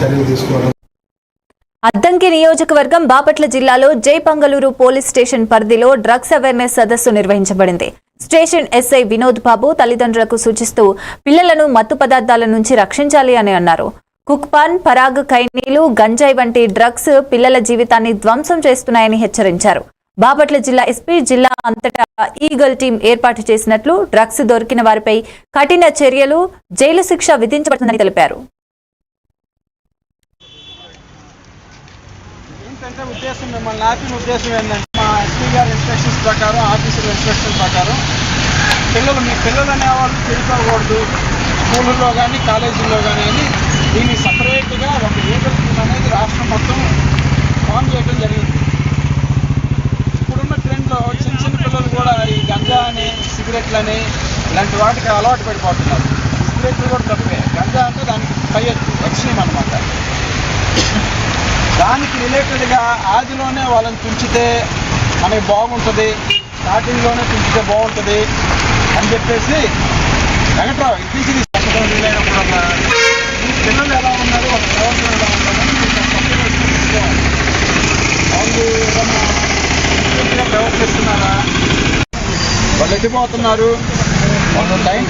చర్యలు తీసుకోవడం. అద్దంకి నియోజకవర్గం బాపట్ల జిల్లాలో జైపంగళూరు పోలీస్ స్టేషన్ పరిధిలో డ్రగ్స్ అవేర్నెస్ సదస్సు నిర్వహించబడింది. స్టేషన్ ఎస్ఐ వినోద్ బాబు తల్లిదండ్రులకు సూచిస్తూ పిల్లలను మత్తు పదార్థాల నుంచి రక్షించాలి అని అన్నారు. కుక్పాన్ పరాగ్ ఖైనీలు గంజాయి వంటి డ్రగ్స్ పిల్లల జీవితాన్ని ధ్వంసం చేస్తున్నాయని హెచ్చరించారు. బాపట్ల జిల్లా ఎస్పీ జిల్లా అంతటా ఈగల్ టీం ఏర్పాటు చేసినట్లు డ్రగ్స్ దొరికిన వారిపై కఠిన చర్యలు జైలు శిక్ష విధించబడుతుందని తెలిపారు. ఏంటంటే ఉద్దేశం మిమ్మల్ని ఆపిన ఉద్దేశం ఏంటంటే మా ఎస్పీ గారి ఇన్స్ట్రక్షన్స్ ప్రకారం ఆఫీసర్ ఇన్స్ట్రక్షన్ ప్రకారం పిల్లలు మీ పిల్లలు అనేవాళ్ళు తెలుసుకోకూడదు స్కూళ్ళల్లో కానీ కాలేజీల్లో కానీ అని దీన్ని సపరేట్గా ఒక లీగల్ టీమ్ అనేది రాష్ట్రం మొత్తం ఫామ్ చేయడం జరిగింది. ఇప్పుడున్న ట్రెండ్లో చిన్న చిన్న పిల్లలు కూడా ఈ గంజా అని సిగరెట్లని ఇలాంటి వాటికి అలవాటు పడిపోతున్నారు. సిగరెట్లు కూడా తప్పే గంజా అంటే దానికి పై ఎక్స్ట్రీమ్ అనమాట దానికి రిలేటెడ్గా ఆదిలోనే వాళ్ళని పెంచితే మనకి బాగుంటుంది స్టార్టింగ్లోనే పెంచితే బాగుంటుంది అని చెప్పేసి వెంకట్రావు ఇప్పించి చెప్పడం వీలైనప్పుడల్లా మీ పిల్లలు ఎలా ఉన్నారు వాళ్ళ ప్రవర్తన ఎలా ఉన్నారని వాళ్ళు ఏదన్నా ప్రవర్తిస్తున్నారా వాళ్ళు ఎట్టిపోతున్నారు వాళ్ళు టైం